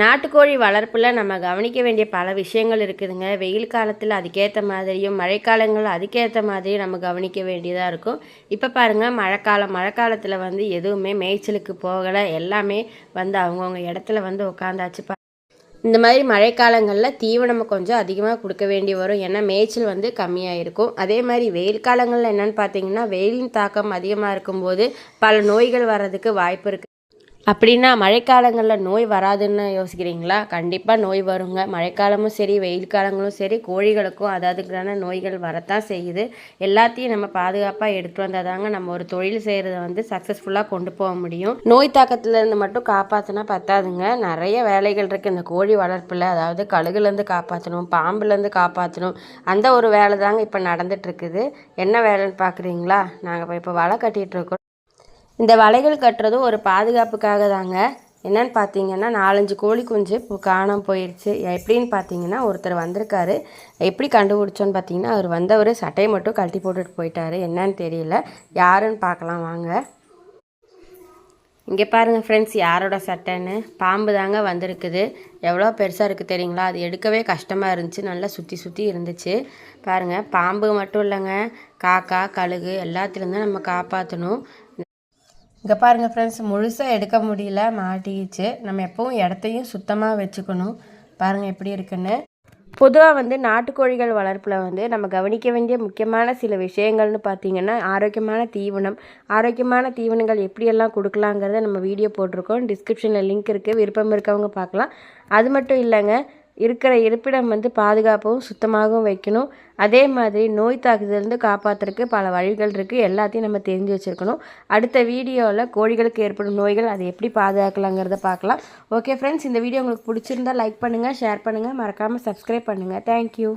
நாட்டுக்கோழி வளர்ப்பில் நம்ம கவனிக்க வேண்டிய பல விஷயங்கள் இருக்குதுங்க. வெயில் காலத்தில் அதுக்கேற்ற மாதிரியும் மழைக்காலங்கள் அதுக்கேற்ற மாதிரியும் நம்ம கவனிக்க வேண்டியதாக இருக்கும். இப்போ பாருங்கள் மழைக்காலம் மழைக்காலத்தில் வந்து எதுவுமே மேய்ச்சலுக்கு போகலை. எல்லாமே வந்து அவங்கவுங்க இடத்துல வந்து உட்காந்தாச்சு பா இந்த மாதிரி மழைக்காலங்களில் தீவனம் கொஞ்சம் அதிகமாக கொடுக்க வேண்டி வரும். ஏன்னா மேய்ச்சல் வந்து கம்மியாக இருக்கும் அதே மாதிரி வெயில் காலங்களில் என்னென்னு பார்த்தீங்கன்னா வெயிலின் தாக்கம் அதிகமாக இருக்கும்போது பல நோய்கள் வர்றதுக்கு வாய்ப்பு இருக்குது அப்படின்னா மழைக்காலங்களில் நோய் வராதுன்னு யோசிக்கிறீங்களா? கண்டிப்பாக நோய் வருங்க. மழைக்காலமும் சரி வெயில் காலங்களும் சரி கோழிகளுக்கும் அதாவதுக்கான நோய்கள் வரத்தான் செய்யுது. எல்லாத்தையும் நம்ம பாதுகாப்பாக எடுத்து வந்தால் தாங்க நம்ம ஒரு தொழில் செய்கிறத வந்து சக்ஸஸ்ஃபுல்லாக கொண்டு போக முடியும். நோய் தாக்கத்துலேருந்து மட்டும் காப்பாற்றினா பத்தாதுங்க. நிறைய வேலைகள் இருக்குது இந்த கோழி வளர்ப்பில் அதாவது கழுகுலேருந்து காப்பாற்றணும் பாம்புலேருந்து காப்பாற்றணும் அந்த ஒரு வேலை தாங்க இப்போ நடந்துட்டுருக்குது என்ன வேலைன்னு பார்க்குறீங்களா நாங்கள் இப்போ வலை கட்டிகிட்ருக்கோம் இந்த வலைகள் கட்டுறதும் ஒரு பாதுகாப்புக்காக தாங்க என்னன்னு பார்த்தீங்கன்னா நாலஞ்சு கோழி குஞ்சு இப்போ காணாமல் போயிடுச்சு எப்படின்னு பார்த்தீங்கன்னா ஒருத்தர் வந்திருக்காரு. எப்படி கண்டுபிடிச்சோன்னு பார்த்தீங்கன்னா அவர் வந்தவர் சட்டையை மட்டும் கழட்டி போட்டுட்டு போயிட்டாரு. என்னன்னு தெரியல. யாருன்னு பார்க்கலாம் வாங்க. இங்கே பாருங்கள் ஃப்ரெண்ட்ஸ் யாரோட சட்டைன்னு? பாம்பு தாங்க வந்திருக்குது. எவ்வளோ பெருசாக இருக்குது தெரியுங்களா? அது எடுக்கவே கஷ்டமாக இருந்துச்சு. நல்லா சுற்றி சுற்றி இருந்துச்சு. பாருங்கள் பாம்பு மட்டும் இல்லைங்க. காக்கா கழுகு எல்லாத்துலேருந்தும் நம்ம காப்பாற்றணும் இங்கே பாருங்கள் ஃப்ரெண்ட்ஸ் முழுசாக எடுக்க முடியல மாட்டிக்கிச்சு. நம்ம எப்பவும் இடத்தையும் சுத்தமாக வச்சுக்கணும். பாருங்கள் எப்படி இருக்குன்னு. பொதுவாக வந்து நாட்டுக்கோழிகள் வளர்ப்பில் வந்து நம்ம கவனிக்க வேண்டிய முக்கியமான சில விஷயங்கள்னு பார்த்தீங்கன்னா ஆரோக்கியமான தீவனம். ஆரோக்கியமான தீவனங்கள் எப்படியெல்லாம் கொடுக்கலாங்கிறத நம்ம வீடியோ போட்டிருக்கோம். டிஸ்கிரிப்ஷனில் லிங்க் இருக்குது விருப்பம் இருக்கவங்க பார்க்கலாம். அது மட்டும் இல்லைங்க இருக்கிற இருப்பிடம் வந்து பாதுகாப்பாகவும் சுத்தமாகவும் வைக்கணும். அதே மாதிரி நோய் தாக்குதலேருந்து காப்பாற்றுறதுக்கு பல வழிகள் இருக்குது எல்லாத்தையும் நம்ம தெரிஞ்சு வச்சுருக்கணும். அடுத்த வீடியோவில் கோழிகளுக்கு ஏற்படும் நோய்கள் அதை எப்படி பாதுகாக்கலாங்கிறத பார்க்கலாம். ஓகே ஃப்ரெண்ட்ஸ் இந்த வீடியோ உங்களுக்கு பிடிச்சிருந்தா லைக் பண்ணுங்கள் ஷேர் பண்ணுங்கள் மறக்காமல் சப்ஸ்கிரைப் பண்ணுங்கள் தேங்க்யூ